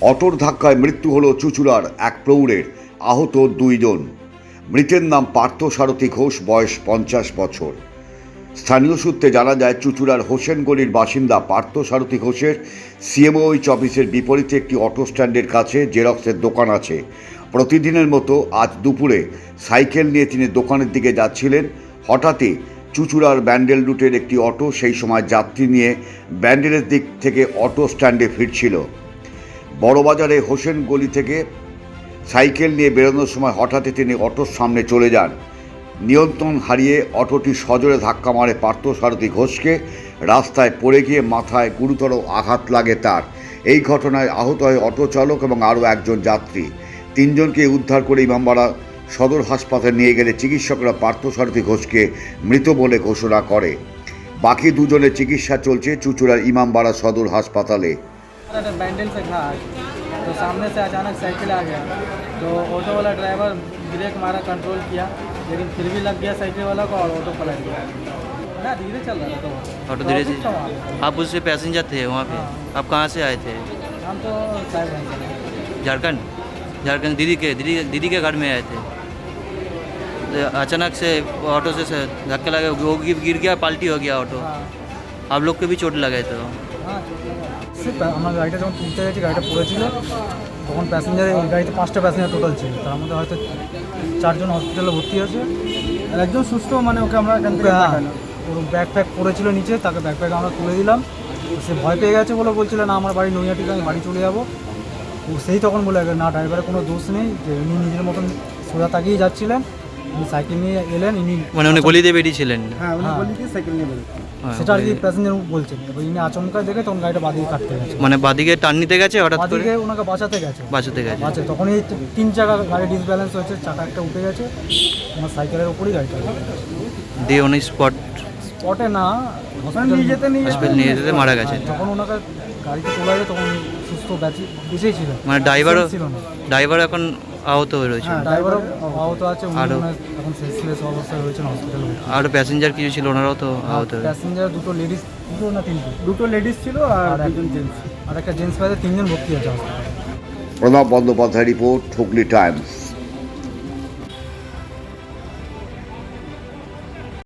অটোর ধাক্কায় মৃত্যু হলো চুচুড়ার এক প্রৌঢ়ের, আহত দুইজন। মৃতের নাম পার্থ সারথী ঘোষ, বয়স পঞ্চাশ বছর। স্থানীয় সূত্রে জানা যায়, চুচুড়ার হোসেনগলির বাসিন্দা পার্থ সারথী ঘোষের সিএমওইচ অফিসের বিপরীতে একটি অটো স্ট্যান্ডের কাছে জেরক্সের দোকান আছে। প্রতিদিনের মতো আজ দুপুরে সাইকেল নিয়ে তিনি দোকানের দিকে যাচ্ছিলেন। হঠাৎই চুচুড়ার ব্যান্ডেল রুটের একটি অটো সেই সময় যাত্রী নিয়ে ব্যান্ডেলের দিক থেকে অটো স্ট্যান্ডে ফিরছিল। বড়বাজারে হোসেন গলি থেকে সাইকেল নিয়ে বেরোনোর সময় হঠাৎই তিনি অটোর সামনে চলে যান। নিয়ন্ত্রণ হারিয়ে অটোটি সজোরে ধাক্কা মারে পার্থ সারথী ঘোষকে। রাস্তায় পড়ে গিয়ে মাথায় গুরুতর আঘাত লাগে তার। এই ঘটনায় আহত হয় অটো চালক এবং আরও একজন যাত্রী। তিনজনকে উদ্ধার করে ইমামবাড়া সদর হাসপাতালে নিয়ে গেলে চিকিৎসকরা পার্থ সারথী ঘোষকে মৃত বলে ঘোষণা করে। বাকি দুজনের চিকিৎসা চলছে চুচুড়ার ইমামবাড়া সদর হাসপাতালে। अगर बैंडल पे था तो सामने से अचानक साइकिल आ गया। तो ऑटो वाला ड्राइवर ब्रेक मारा कंट्रोल किया लेकिन फिर भी लग गया साइकिल वाला को और ऑटो पलट गया। ना धीरे चल रहा था तो। ऑटो धीरे से था। पे। आप उससे पैसेंजर थे वहाँ पे? आप कहाँ से आए थे? हम तो झारखंड? झारखंड दीदी के दीदी दीदी के घर में आए थे। तो अचानक से ऑटो से से धक्का लगा वो गिर गिर गया पाल्टी हो गया ऑटो। हाँ। आप लोग को भी चोट लगे तो? हाँ সে আমার গাড়িটা যখন তুলতে গেছি গাড়িটা পড়েছিল তখন প্যাসেঞ্জার এই গাড়িতে পাঁচটা প্যাসেঞ্জার টোটাল ছিল। তার মধ্যে হয়তো চারজন হসপিটালে ভর্তি আছে আর একজন সুস্থ মানে ওকে আমরা এখান থেকে ওর ব্যাগ ফ্যাগ পড়েছিল নিচে তাকে ব্যাগ ফ্যাগ আমরা তুলে দিলাম। সে ভয় পেয়ে গেছে বলে বলছিল না আমার বাড়ি নৈহাটিতে আমি বাড়ি চলে যাব। ও সেই তখন বলে না ড্রাইভারের কোনো দোষ নেই যে উনি নিজের মতন সোজা তাকিয়ে যাচ্ছিলেন। উনি সাইকেল নিয়ে এলেন ইনি মানে উনি গলিতে বেরিয়েছিলেন। হ্যাঁ উনি হ্যাঁ। বলি সাইকেল নিয়ে বেরোচ্ছে হ্যাঁ, সেটা আর কি প্যাসেঞ্জার বলছেন। এবার ইনি আচমকা দেখে তখন গাড়িটা বাদিকে কাটতে গেছে। মানে বাদিকে টান নিতে গেছে হঠাৎ করে? বাদিকে ওনাকে বাঁচাতে গেছে। বাঁচাতে গেছে। আচ্ছা তখন এই তিন চাকা গাড়ি ডিসব্যালেন্স হয়েছে চাকা একটা উঠে গেছে আমার সাইকেলের উপরই গাড়িটা দিয়ে উনি স্পট স্পটে না হসপিটাল নিয়ে যেতে নিয়ে হসপিটাল নিয়ে যেতে মারা গেছে। যখন ওনাকে গাড়িতে তোলা যায় তখন সুস্থ বেঁচে বেঁচেই ছিলেন মানে ড্রাইভারও ড্রাইভার এখন আহত হয়ে রয়েছে হ্যাঁ ড্রাইভারও আহত আছে উনি আরও- এখন সেন্সলেস অবস্থায় রয়েছেন হসপিটালে আর প্যাসেঞ্জার কিছু ছিল ওনারাও তো আহত হয়ে প্যাসেঞ্জার দুটো লেডিস দুটো না তিনটে? দুটো লেডিস ছিল আর আর একজন জেন্টস আর একটা জেন্টস বাইরে তিনজন ভর্তি আছে প্রণব বন্দ্যোপাধ্যায় রিপোর্ট হুগলি টাইমস।